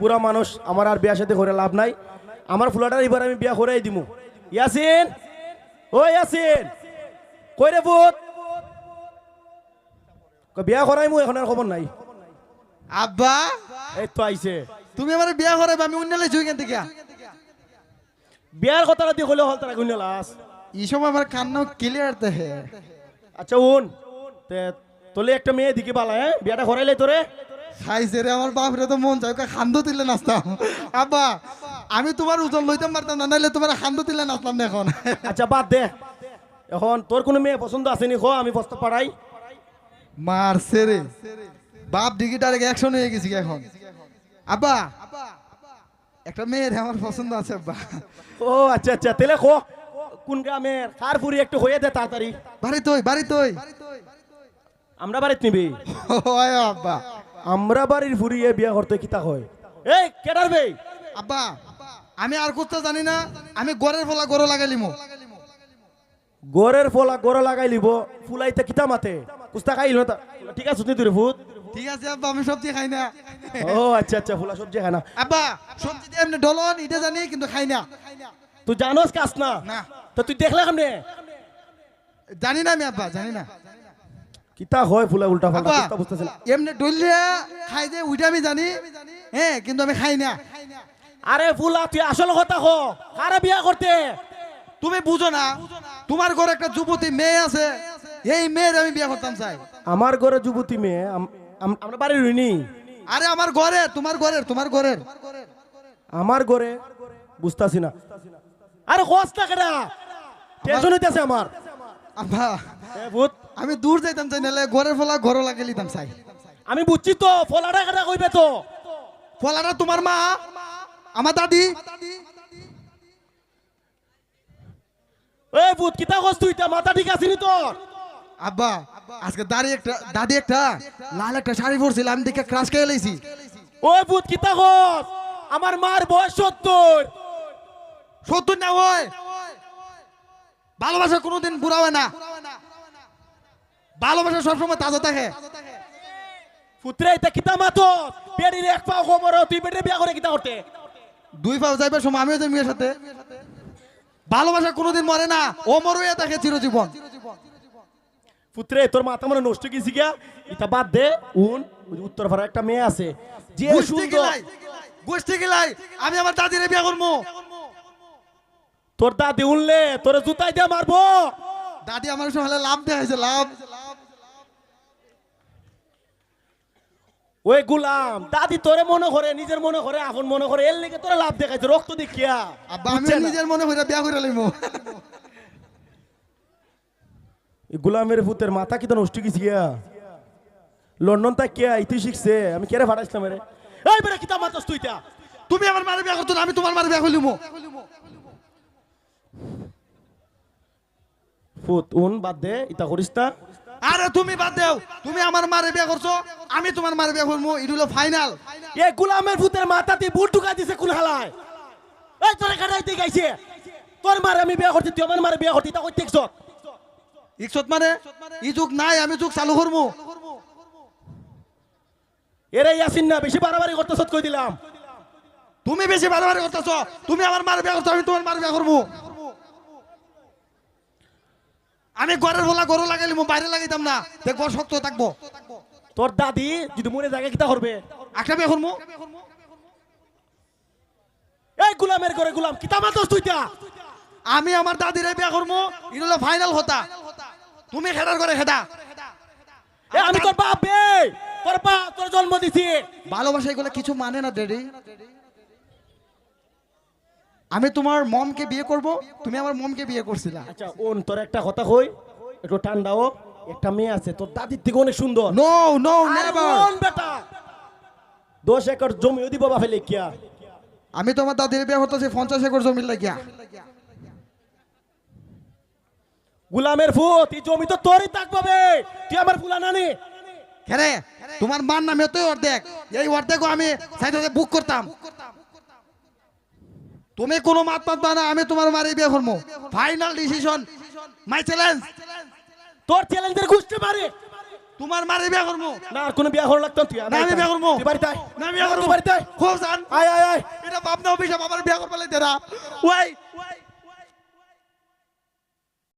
বুড়া মানুষ আমার আর বিয়া সাথে করে লাভ নাই। আমার ফুলাটার এবার আমি বিয়া করেই দিমু। ইয়াসিন? ও ইয়াসিন! কই রে কই বিয়া করাইমু এখন আর খবর নাই। আব্বা! এই তো আইছে। তুমি আমার বিয়া করে আমি অন্য লাইছি ওইখান থেকে বিয়ার কথাটা দিয়ে হলে হল তারা গুণ লাস এই সময় আমার কান্না ক্লিয়ার দেহে। আচ্ছা উন। তে তোলে একটা মেয়ে দিকে বালা হ্যাঁ? বিয়াটা করাইলে তোরে? খাইছে রে আমার বাপরে তো মন চাই খান্দ নাচতাম। আব্বা আমি তোমার ওজন লইতে পারতাম না নাইলে তোমার খান্দ তুললে নাচতাম না এখন। আচ্ছা বাদ দে। এখন তোর কোনো মেয়ে পছন্দ আসেনি খো আমি প্রস্তাব পাঠাই। মারছে রে। বাপ দিকে অ্যাকশন হয়ে গেছি এখন? আব্বা একটা মেয়ের আমার পছন্দ আছে আব্বা। ও আচ্ছা আচ্ছা তেলে খো কোন গ্রামের? কার একটু হয়ে দে তাড়াতাড়ি। বাড়ি তুই বাড়ি তুই আমরা বাড়িতে নিবি। আব্বা। আমরা বাড়ির ফুরিয়ে বিয়া করতে কিতা হয়? এই কেডার বে আব্বা আমি আর কোথাও জানি না আমি গড়ের ফলা গড় লাগাইলিমো গোরের ফলা গোড়া লাগাই লিব ফুলাইতে কিতা মাতে? পুস্তা খাইল না ঠিক আছে তুই ফুট ঠিক আছে আব্বা আমি সবজি খাই না। ও আচ্ছা আচ্ছা ফুলা সবজি খায় না। আব্বা সবজি দিয়ে এমনি ডলন এটা জানি কিন্তু খাই না। তুই জানোস কাজ না? না। তো তুই দেখলে কেমনে? জানি না আমি আব্বা জানি না। কিতা হয় ফুলা উল্টা ফাল্টা কিতা বুঝতেছি না এমনি ডলিয়া খাই যে ওইটা আমি জানি। হ্যাঁ কিন্তু আমি খাই না। আরে ফুলা তুই আসল কথা কো কারে বিয়া করতে? তুমি বুঝো না তোমার ঘরে একটা যুবতী মেয়ে আছে। এই মেয়ের আমি বিয়া করতাম চাই। আমার ঘরে যুবতী মেয়ে আম- আম- আমরা বাড়ির রইনি। আরে আমার ঘরে তোমার ঘরের তোমার ঘরের। আমার ঘরে বুঝতাছি না। আরে না কেডা? টেনশন হইতাছে আমার। আব্বা ভূত। আমি দূর যাইতাম চাই নাহলে ঘরের ফলা ঘর লাগিয়ে লিতাম চাই। আমি বুঝছি তো ফলাটা কেডা কইবে তো? ফলাটা তোমার মা আমার দাদি। এই ভূত কিতা কস তুই? তা মাথা ঠিক আছে নি তোর? আব্বা আজকে দাদি একটা দাদি একটা লাল একটা শাড়ি পরছিল আমি দেখে ক্রাশ খেয়ে লাইছি। ওই ভূত কিতা কস আমার মার বয়স সত্তর। সত্তর না ওই ভালোবাসা কোনোদিন বুড়া হয় না। ভালোবাসা সবসময় তাজা থাকে। পুত্রে এটা কিতা মাতো পেড়ির এক পাও খবর তুই পেটে বিয়া করে কিতা করতে দুই পাও যাইবার সময় আমিও যাই মেয়ের সাথে। ভালোবাসা কোনোদিন মরে না। ও মরুয়া থাকে চিরজীবন পুত্রে তোর মাথা মনে নষ্ট গেছি গিয়া। ইতা বাদ দে উন উত্তর একটা মেয়ে আছে। যে গোষ্ঠী সুন্দর গিলাই গোষ্ঠী গিলাই আমি আমার দাদিরে বিয়া করব তোর দাদি উনলে তোর জুতাই দিয়ে মারবো। দাদি আমার সঙ্গে লাভ দেখাইছে লাভ। ওই গুলাম দাদি তোরে মনে করে নিজের মনে করে আপন মনে করে এর লেগে তোরা লাভ দেখাইছে রক্ত দেখিয়া। আব্বা আমি নিজের মনে করে বিয়া করে এই গুলামের ভূতের মাথা কি তো নষ্ট গেছি গিয়া। লন্ডন তা কে ইতি শিখছে? আমি কেরে ফাটাইছিলাম রে এই বেরে কিতা মাতাস তুই তা? তুমি আমার মারে বিয়া করতো না আমি তোমার মারে বিয়া করলিমু ফুত উন বাদ দে ইতা করিস না আরে তুমি বাদ দেও তুমি আমার মারে বিয়া করছ আমি তোমার মারে বিয়া করব এটা হলো ফাইনাল এ গুলামের ভূতের মাথা বুট ঢুকা দিছে কোন হালায় এই তোরে কাটাইতে গাইছে। তোর মারে আমি বিয়া করতে তুই আমার মারে বিয়া করতে তা কই দেখছ? ইকসত মানে ই যুগ নাই আমি যুগ চালু করব। এরে ইয়াসিন না বেশি বাড়াবাড়ি করতে কই দিলাম। তুমি বেশি করতেছো তুমি আমার মারে বিয়া করছ আমি তোমার মারে বিয়া করব। আমি ঘরের বলা গরু লাগাইলিমু বাইরে লাগাইতাম না। দেখব শক্ত থাকব। তোর দাদি যদি মরে জায়গা কিতা করবে? বিয়া করব এই গুলামের ঘরে গুলাম কিতা মাতাস তুই তা? আমি আমার দাদিরে বিয়া করব এটা হলো ফাইনাল হতা। তুমি খেটার করে খেটা এ আমি তোর বাপ বে তোর বাপ তোর জন্ম দিছি। ভালোবাসা এগুলো কিছু মানে না ডেডি আমি তোমার মমকে বিয়ে করব তুমি আমার মমকে বিয়ে করছিলা। আচ্ছা ওন তোর একটা কথা কই? একটু ঠান্ডা হোক। একটা মেয়ে আছে তোর দাদির থেকে অনেক সুন্দর। নো নো নেভার বেটা দশ একর জমিও দিব বাপে লেখিয়া। আমি তোমার দাদির বিয়ে করতেছি পঞ্চাশ একর জমি লাগিয়া গুলামের ফুত এই জমি তো তোরই তাক পাবে তুই আমার ফুলা নানি। খেরে তোমার মান নামে তো অর্ধেক। এই অর্ধেকও আমি সাইডে বুক করতাম। তুমি কোনো মাত মাতবা না আমি তোমার মারি বিয়ে করব ফাইনাল ডিসিশন মাই চ্যালেঞ্জ তোর চ্যালেঞ্জের গুষ্টি মারি। তোমার মারে বিয়ে করব না আর কোনো বিয়ে হল লাগতো তুই না, আমি বিয়ে করব। তুই বাড়িতে। না বিয়ে করব বাড়িতে। খুব জান। আয় আয় আয়। এটা বাপ না অফিসে বাবার বিয়ে লাইতে না ওই